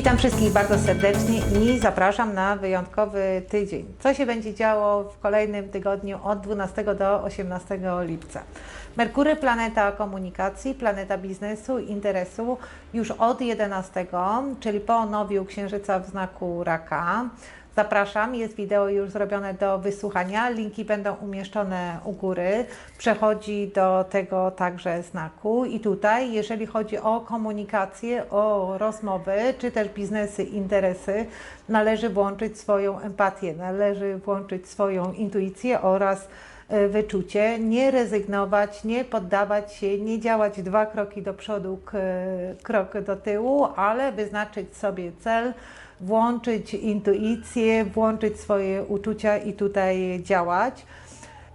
Witam wszystkich bardzo serdecznie i zapraszam na wyjątkowy tydzień. Co się będzie działo w kolejnym tygodniu od 12 do 18 lipca? Merkury, planeta komunikacji, planeta biznesu, interesu już od 11, czyli po nowiu księżyca w znaku raka. Zapraszam, jest wideo już zrobione do wysłuchania, linki będą umieszczone u góry. Przechodzi do tego także znaku i tutaj, jeżeli chodzi o komunikację, o rozmowy, czy też biznesy, interesy, należy włączyć swoją empatię, należy włączyć swoją intuicję oraz e, wyczucie, nie rezygnować, nie poddawać się, nie działać dwa kroki do przodu, krok do tyłu, ale wyznaczyć sobie cel, włączyć intuicję, włączyć swoje uczucia i tutaj działać.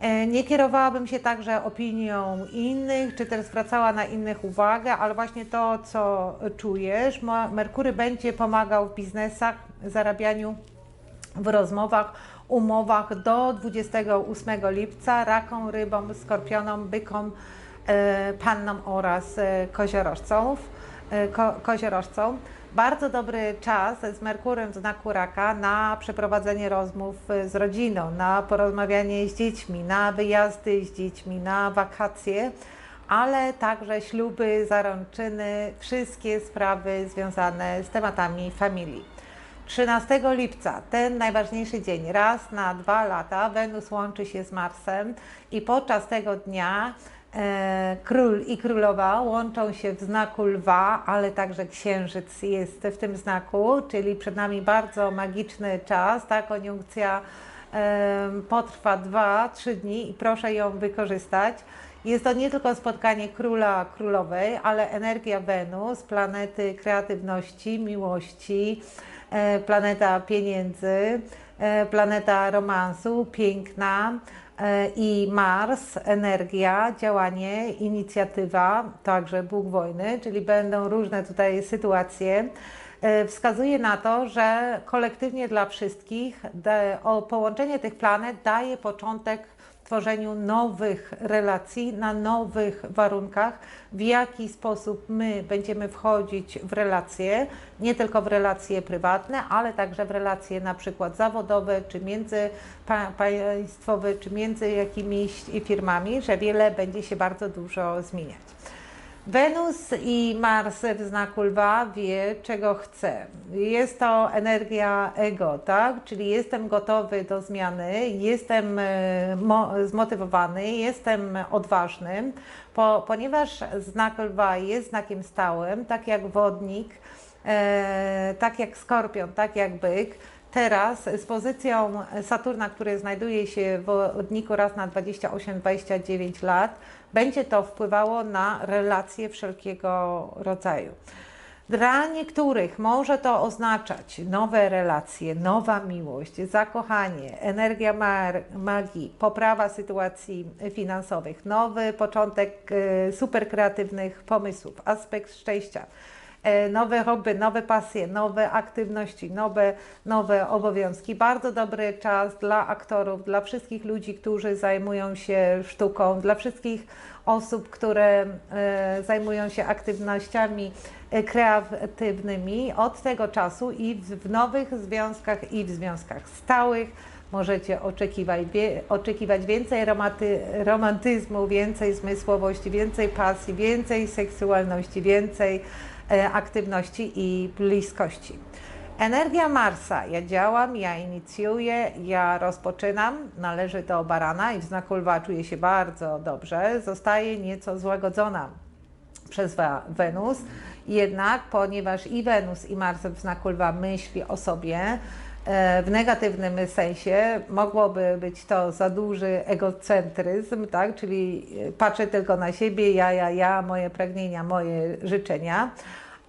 E, Nie kierowałabym się także opinią innych, czy też zwracała na innych uwagę, ale właśnie to, co czujesz. Merkury będzie pomagał w biznesach, zarabianiu w rozmowach, umowach do 28 lipca raką, rybom, skorpionom, bykom, e, pannom oraz e, koziorożcom. Ko, koziorożcom. Bardzo dobry czas z Merkurem w znaku raka na przeprowadzenie rozmów z rodziną, na porozmawianie z dziećmi, na wyjazdy z dziećmi, na wakacje, ale także śluby, zaręczyny, wszystkie sprawy związane z tematami familii. 13 lipca, ten najważniejszy dzień, raz na dwa lata Wenus łączy się z Marsem i podczas tego dnia król i królowa łączą się w znaku lwa, ale także księżyc jest w tym znaku, czyli przed nami bardzo magiczny czas. Ta koniunkcja e, potrwa 2-3 dni i proszę ją wykorzystać. Jest to nie tylko spotkanie króla, królowej, ale energia Wenus, planety kreatywności, miłości, e, planeta pieniędzy, e, planeta romansu, piękna e, i Mars, energia, działanie, inicjatywa, także Bóg wojny, czyli będą różne tutaj sytuacje. E, Wskazuje na to, że kolektywnie dla wszystkich połączenie tych planet daje początek tworzeniu nowych relacji na nowych warunkach, w jaki sposób my będziemy wchodzić w relacje, nie tylko w relacje prywatne, ale także w relacje na przykład zawodowe, czy międzypaństwowe, czy między jakimiś firmami, że wiele będzie się bardzo dużo zmieniać. Wenus i Mars w znaku lwa wie, czego chce. Jest to energia ego, tak? Czyli jestem gotowy do zmiany, jestem e, mo- zmotywowany, jestem odważny, po, ponieważ znak lwa jest znakiem stałym, tak jak wodnik, e, tak jak skorpion, tak jak byk. Teraz z pozycją Saturna, który znajduje się w odniku raz na 28-29 lat, będzie to wpływało na relacje wszelkiego rodzaju. Dla niektórych może to oznaczać nowe relacje, nowa miłość, zakochanie, energia magii, poprawa sytuacji finansowych, nowy początek e, super kreatywnych pomysłów, aspekt szczęścia nowe hobby, nowe pasje, nowe aktywności, nowe, nowe obowiązki. Bardzo dobry czas dla aktorów, dla wszystkich ludzi, którzy zajmują się sztuką, dla wszystkich osób, które e, zajmują się aktywnościami e, kreatywnymi od tego czasu i w, nowych związkach i w związkach stałych możecie oczekiwać, oczekiwać więcej romanty, romantyzmu, więcej zmysłowości, więcej pasji, więcej seksualności, więcej e, aktywności i bliskości. Energia Marsa. Ja działam, ja inicjuję, ja rozpoczynam. Należy do barana i w znaku lwa czuję się bardzo dobrze. Zostaje nieco złagodzona przez Wenus. Jednak, ponieważ i Wenus, i Mars w znaku lwa myśli o sobie, e, w negatywnym sensie mogłoby być to za duży egocentryzm, tak? czyli e, patrzę tylko na siebie, ja, ja, ja, moje pragnienia, moje życzenia,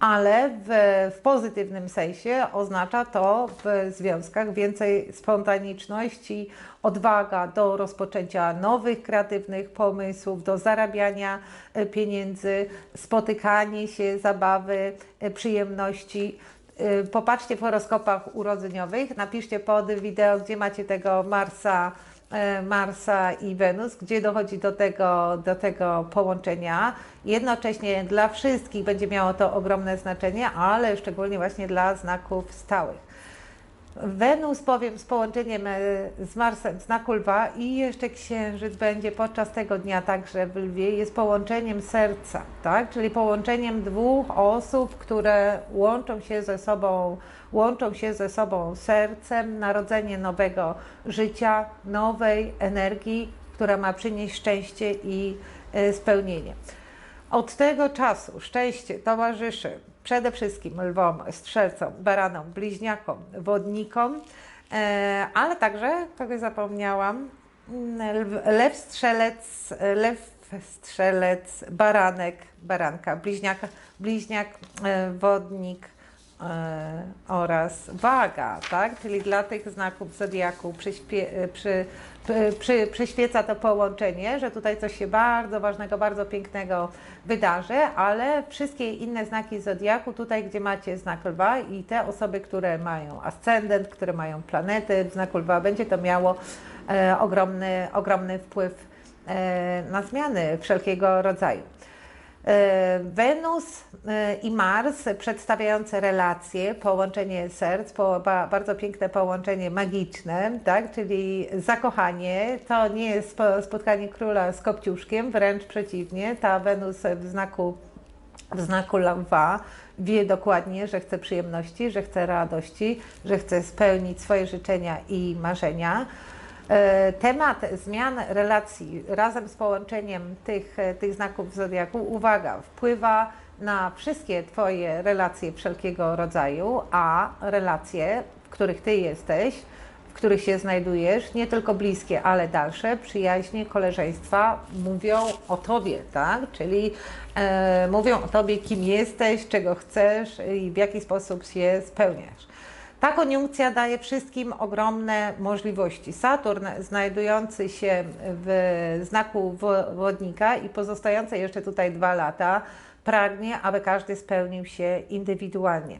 ale w, w pozytywnym sensie oznacza to w związkach więcej spontaniczności, odwaga do rozpoczęcia nowych kreatywnych pomysłów, do zarabiania e, pieniędzy, spotykanie się, zabawy, e, przyjemności. E, Popatrzcie w horoskopach urodzeniowych, napiszcie pod wideo, gdzie macie tego Marsa e, Marsa i Wenus, gdzie dochodzi do tego, do tego połączenia. Jednocześnie dla wszystkich będzie miało to ogromne znaczenie, ale szczególnie właśnie dla znaków stałych. Wenus powiem z połączeniem e, z Marsem znaku lwa i jeszcze księżyc będzie podczas tego dnia także w lwie, jest połączeniem serca, tak? czyli połączeniem dwóch osób, które łączą się ze sobą, łączą się ze sobą sercem, narodzenie nowego życia, nowej energii, która ma przynieść szczęście i e, spełnienie. Od tego czasu szczęście towarzyszy przede wszystkim lwom, strzelcom, baranom, bliźniakom, wodnikom, e, ale także, kogoś zapomniałam, mm, lew, strzelec, lew, strzelec, baranek, baranka, bliźniak, bliźniak, e, wodnik, oraz waga, tak? Czyli dla tych znaków zodiaku przyśpie, e, przy, przy, przy, przyświeca to połączenie, że tutaj coś się bardzo ważnego, bardzo pięknego wydarzy, ale wszystkie inne znaki zodiaku, tutaj gdzie macie znak lwa i te osoby, które mają ascendent, które mają planety w znaku lwa, będzie to miało e, ogromny, ogromny wpływ e, na zmiany wszelkiego rodzaju. E, Wenus e, i Mars przedstawiające relacje, połączenie serc, po, ba, bardzo piękne połączenie magiczne, tak? czyli zakochanie. To nie jest spo- spotkanie króla z kopciuszkiem, wręcz przeciwnie. Ta Wenus w znaku, w znaku lwa wie dokładnie, że chce przyjemności, że chce radości, że chce spełnić swoje życzenia i marzenia. E, Temat zmian relacji razem z połączeniem tych, e, tych znaków zodiaku, uwaga, wpływa na wszystkie Twoje relacje wszelkiego rodzaju, a relacje, w których Ty jesteś, w których się znajdujesz, nie tylko bliskie, ale dalsze, przyjaźnie, koleżeństwa, mówią o Tobie, tak? Czyli e, mówią o Tobie, kim jesteś, czego chcesz i w jaki sposób się spełniasz. Ta koniunkcja daje wszystkim ogromne możliwości. Saturn, znajdujący się w znaku wo- wodnika i pozostający jeszcze tutaj dwa lata, pragnie, aby każdy spełnił się indywidualnie.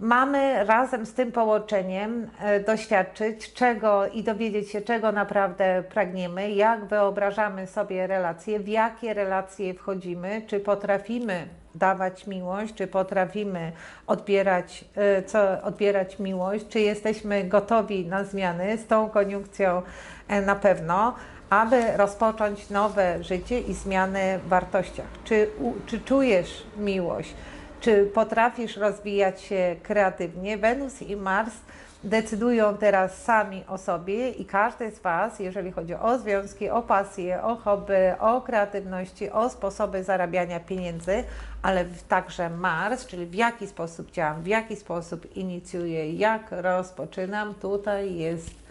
Mamy razem z tym połączeniem e, doświadczyć czego i dowiedzieć się, czego naprawdę pragniemy, jak wyobrażamy sobie relacje, w jakie relacje wchodzimy, czy potrafimy dawać miłość, czy potrafimy odbierać, e, co, odbierać miłość, czy jesteśmy gotowi na zmiany z tą koniunkcją e, na pewno, aby rozpocząć nowe życie i zmiany w wartościach. Czy, czy czujesz miłość? Czy potrafisz rozwijać się kreatywnie? Wenus i Mars decydują teraz sami o sobie i każdy z Was, jeżeli chodzi o związki, o pasje, o hobby, o kreatywności, o sposoby zarabiania pieniędzy, ale także Mars, czyli w jaki sposób działam, w jaki sposób inicjuję, jak rozpoczynam, tutaj jest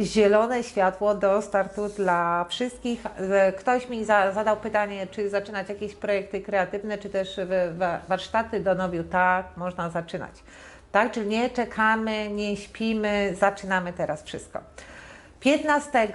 zielone światło do startu dla wszystkich. E, Ktoś mi za, zadał pytanie, czy zaczynać jakieś projekty kreatywne, czy też warsztaty do nowiu. Tak, można zaczynać. Tak, czyli nie czekamy, nie śpimy, zaczynamy teraz wszystko. 15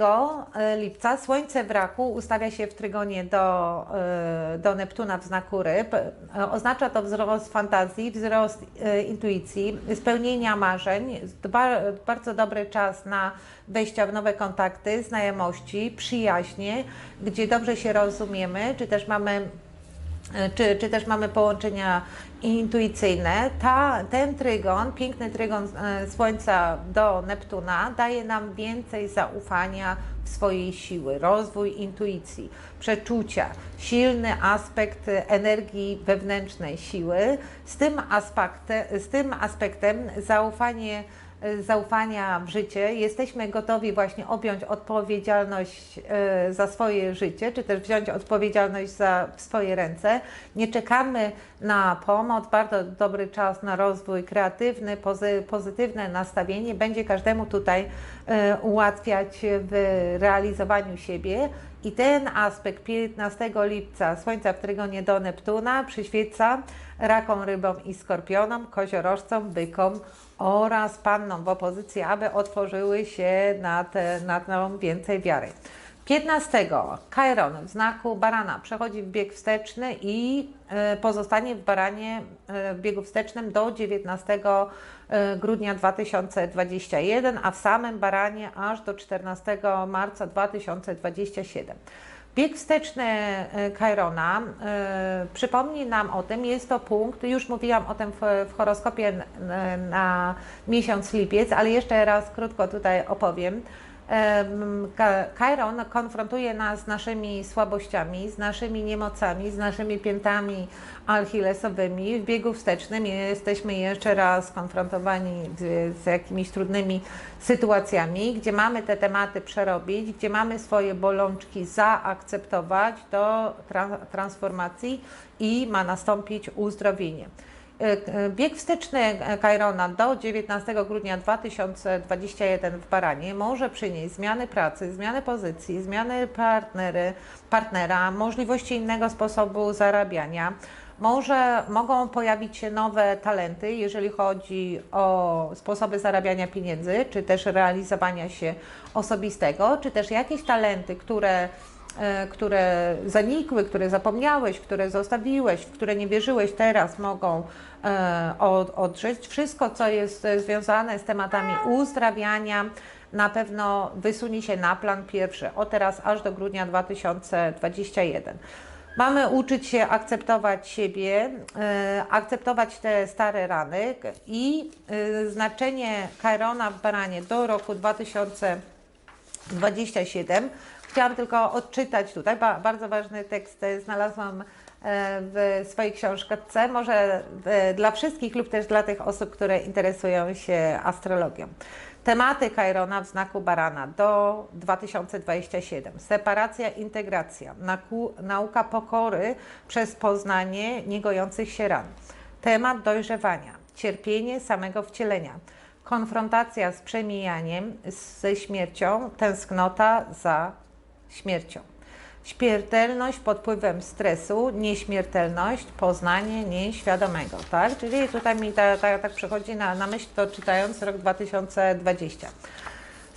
lipca Słońce w raku ustawia się w trygonie do, e, do Neptuna w znaku ryb. E, Oznacza to wzrost fantazji, wzrost e, intuicji, spełnienia marzeń. Ba- Bardzo dobry czas na wejścia w nowe kontakty, znajomości, przyjaźnie, gdzie dobrze się rozumiemy, czy też mamy E, czy, czy też mamy połączenia intuicyjne. Ta, ten trygon, piękny trygon e, Słońca do Neptuna daje nam więcej zaufania w swojej siły, rozwój intuicji, przeczucia, silny aspekt energii wewnętrznej siły. Z tym, aspektem, z tym aspektem zaufanie e, zaufania w życie, jesteśmy gotowi właśnie objąć odpowiedzialność e, za swoje życie, czy też wziąć odpowiedzialność za swoje ręce. Nie czekamy na pomoc, bardzo dobry czas na rozwój kreatywny, pozy, pozytywne nastawienie będzie każdemu tutaj e, ułatwiać w realizowaniu siebie. I ten aspekt 15 lipca Słońca w trygonie do Neptuna przyświeca rakom, rybom i skorpionom, koziorożcom, bykom oraz pannom w opozycji, aby otworzyły się na, te, na tą więcej wiary. 15 Chiron w znaku barana przechodzi w bieg wsteczny i e, pozostanie w baranie e, w biegu wstecznym do 19 e, grudnia 2021, a w samym baranie aż do 14 marca 2027. Bieg wsteczny e, Chirona e, przypomni nam o tym, jest to punkt, już mówiłam o tym w, w horoskopie na miesiąc lipiec, ale jeszcze raz krótko tutaj opowiem. Em, Ka- Chiron konfrontuje nas z naszymi słabościami, z naszymi niemocami, z naszymi piętami achillesowymi. W biegu wstecznym jesteśmy jeszcze raz konfrontowani z, z jakimiś trudnymi sytuacjami, gdzie mamy te tematy przerobić, gdzie mamy swoje bolączki zaakceptować do tra- transformacji i ma nastąpić uzdrowienie. E, Bieg wsteczny Kairona do 19 grudnia 2021 w Baranie może przynieść zmiany pracy, zmiany pozycji, zmiany partnery, partnera, możliwości innego sposobu zarabiania. Może mogą pojawić się nowe talenty, jeżeli chodzi o sposoby zarabiania pieniędzy, czy też realizowania się osobistego, czy też jakieś talenty, które które zanikły, które zapomniałeś, które zostawiłeś, w które nie wierzyłeś, teraz mogą e, od. Wszystko, co jest e, związane z tematami uzdrawiania, na pewno wysunie się na plan pierwszy, od teraz aż do grudnia 2021. Mamy uczyć się akceptować siebie, e, akceptować te stare rany i e, znaczenie Kairona w Baranie do roku 2000 27. Chciałam tylko odczytać tutaj, ba, bardzo ważny tekst znalazłam e, w swojej książce, może e, dla wszystkich lub też dla tych osób, które interesują się astrologią. Tematy Kairona w znaku barana do 2027. Separacja, integracja, nauka pokory przez poznanie niegojących się ran. Temat dojrzewania, cierpienie samego wcielenia, konfrontacja z przemijaniem, ze śmiercią, tęsknota za śmiercią. Śmiertelność pod wpływem stresu, nieśmiertelność, poznanie nieświadomego, tak? Czyli tutaj mi ta, ta, tak przychodzi na, na myśl to czytając rok 2020.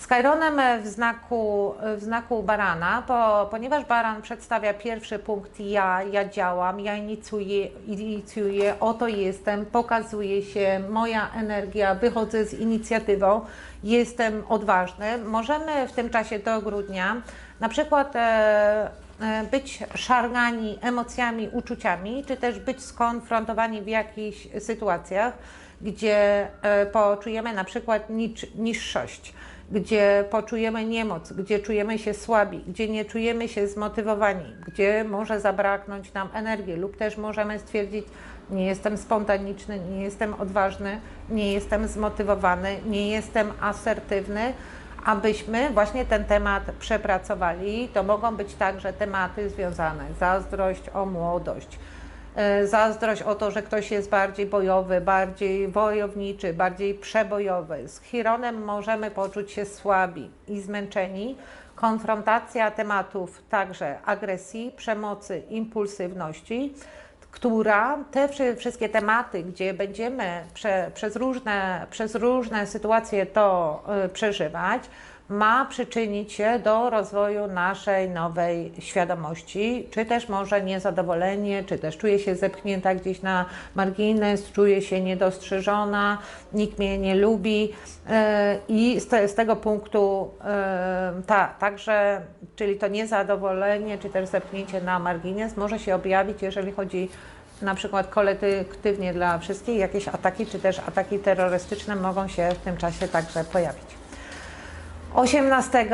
Z Chironem w znaku, w znaku barana, bo, ponieważ baran przedstawia pierwszy punkt ja, ja działam, ja inicjuję, inicjuję, oto jestem, pokazuje się moja energia, wychodzę z inicjatywą, jestem odważny. Możemy w tym czasie do grudnia na przykład e, e, być szargani emocjami, uczuciami, czy też być skonfrontowani w jakichś sytuacjach, gdzie e, poczujemy na przykład niższość gdzie poczujemy niemoc, gdzie czujemy się słabi, gdzie nie czujemy się zmotywowani, gdzie może zabraknąć nam energii, lub też możemy stwierdzić, nie jestem spontaniczny, nie jestem odważny, nie jestem zmotywowany, nie jestem asertywny, abyśmy właśnie ten temat przepracowali. To mogą być także tematy związane zazdrość o młodość, e, zazdrość o to, że ktoś jest bardziej bojowy, bardziej wojowniczy, bardziej przebojowy. Z Chironem możemy poczuć się słabi i zmęczeni. Konfrontacja tematów także agresji, przemocy, impulsywności, która te wszy- wszystkie tematy, gdzie będziemy prze, przez, różne, przez różne sytuacje to y, przeżywać, ma przyczynić się do rozwoju naszej nowej świadomości, czy też może niezadowolenie, czy też czuję się zepchnięta gdzieś na margines, czuję się niedostrzeżona, nikt mnie nie lubi e, i z, te, z tego punktu e, ta, także, czyli to niezadowolenie, czy też zepchnięcie na margines może się objawić, jeżeli chodzi na przykład kolektywnie dla wszystkich, jakieś ataki, czy też ataki terrorystyczne mogą się w tym czasie także pojawić. 18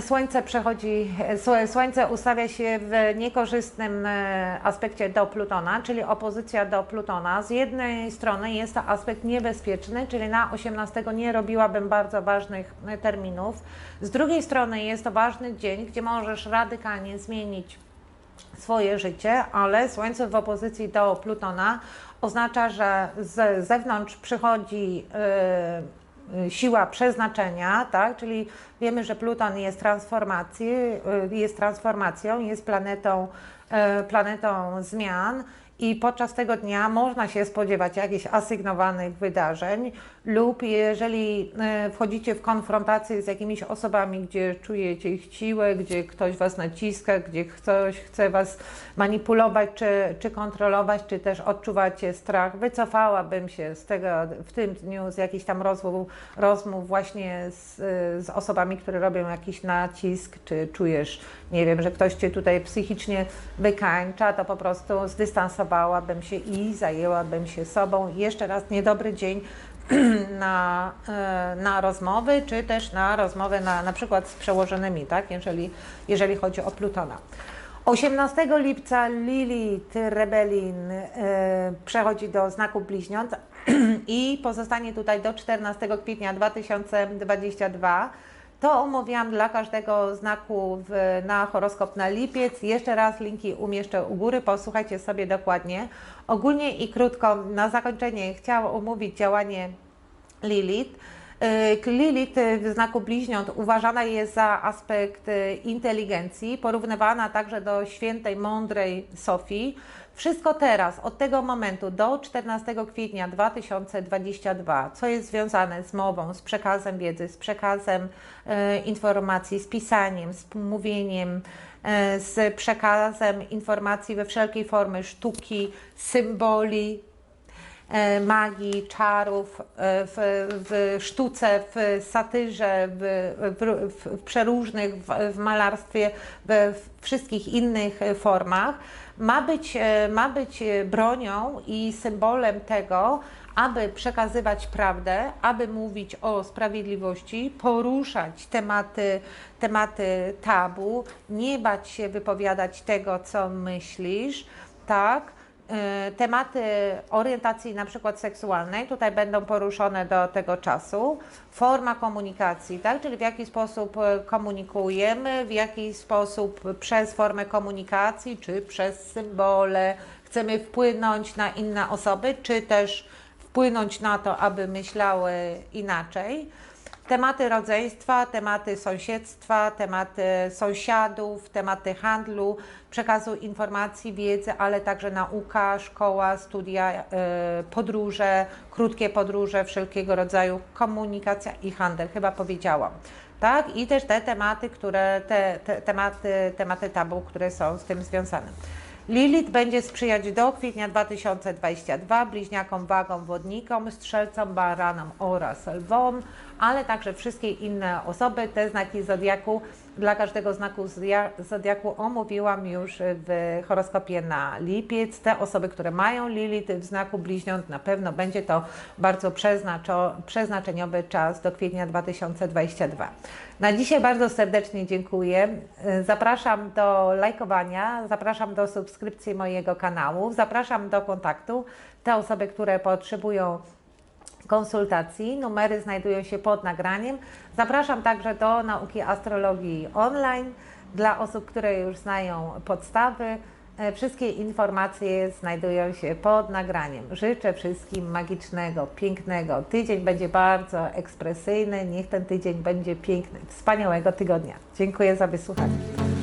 Słońce przechodzi, Sło- Słońce ustawia się w niekorzystnym e, aspekcie do Plutona, czyli opozycja do Plutona. Z jednej strony jest to aspekt niebezpieczny, czyli na 18 nie robiłabym bardzo ważnych e, terminów. Z drugiej strony jest to ważny dzień, gdzie możesz radykalnie zmienić swoje życie, ale Słońce w opozycji do Plutona oznacza, że z zewnątrz przychodzi y, y, siła przeznaczenia, tak? czyli wiemy, że Pluton jest, transformacji, y, jest transformacją, jest planetą, y, planetą zmian i podczas tego dnia można się spodziewać jakichś asygnowanych wydarzeń lub jeżeli e, wchodzicie w konfrontację z jakimiś osobami, gdzie czujecie ich siłę, gdzie ktoś Was naciska, gdzie ktoś chce Was manipulować czy, czy kontrolować, czy też odczuwacie strach, wycofałabym się z tego w tym dniu z jakichś tam rozmów, rozmów właśnie z, z osobami, które robią jakiś nacisk, czy czujesz, nie wiem, że ktoś Cię tutaj psychicznie wykańcza, to po prostu zdystansowałabym się i zajęłabym się sobą. Jeszcze raz niedobry dzień na, e, na rozmowy, czy też na rozmowę na, na przykład z przełożonymi, tak? jeżeli, jeżeli chodzi o Plutona. 18 lipca Lilith Rebelin e, przechodzi do znaku bliźniąt i pozostanie tutaj do 14 kwietnia 2022. To omówiłam dla każdego znaku w, na horoskop na lipiec. Jeszcze raz linki umieszczę u góry, posłuchajcie sobie dokładnie. Ogólnie i krótko na zakończenie chciałam omówić działanie Lilith. Y, Lilith w znaku bliźniąt uważana jest za aspekt y, inteligencji, porównywana także do świętej, mądrej Sofii. Wszystko teraz, od tego momentu do 14 kwietnia 2022, co jest związane z mową, z przekazem wiedzy, z przekazem e, informacji, z pisaniem, z mówieniem, e, z przekazem informacji we wszelkiej formie sztuki, symboli, e, magii, czarów, e, w, w sztuce, w satyrze, w, w, w przeróżnych, w, w malarstwie, we wszystkich innych e, formach, ma być, e, ma być e, bronią i symbolem tego, aby przekazywać prawdę, aby mówić o sprawiedliwości, poruszać tematy, tematy tabu, nie bać się wypowiadać tego, co myślisz, tak? E, Tematy orientacji na przykład seksualnej tutaj będą poruszone do tego czasu. Forma komunikacji, tak? czyli w jaki sposób e, komunikujemy, w jaki sposób przez formę komunikacji, czy przez symbole chcemy wpłynąć na inne osoby, czy też wpłynąć na to, aby myślały inaczej. Tematy rodzeństwa, tematy sąsiedztwa, tematy sąsiadów, tematy handlu, przekazu informacji, wiedzy, ale także nauka, szkoła, studia, e, podróże, krótkie podróże, wszelkiego rodzaju komunikacja i handel, chyba powiedziałam. Tak? I też te tematy, które, te, te tematy, tematy tabu, które są z tym związane. Lilith będzie sprzyjać do kwietnia 2022 bliźniakom, wagom, wodnikom, strzelcom, baranom oraz lwom, ale także wszystkie inne osoby. Te znaki zodiaku, dla każdego znaku zodia- zodiaku omówiłam już w horoskopie na lipiec. Te osoby, które mają Lilith w znaku bliźniąt, na pewno będzie to bardzo przeznaczeniowy czas do kwietnia 2022. Na dzisiaj bardzo serdecznie dziękuję. Zapraszam do lajkowania, zapraszam do subskrypcji mojego kanału, zapraszam do kontaktu. Te osoby, które potrzebują konsultacji, numery znajdują się pod nagraniem. Zapraszam także do nauki astrologii online dla osób, które już znają podstawy. E, Wszystkie informacje znajdują się pod nagraniem. Życzę wszystkim magicznego, pięknego. Tydzień będzie bardzo ekspresyjny. Niech ten tydzień będzie piękny. Wspaniałego tygodnia. Dziękuję za wysłuchanie.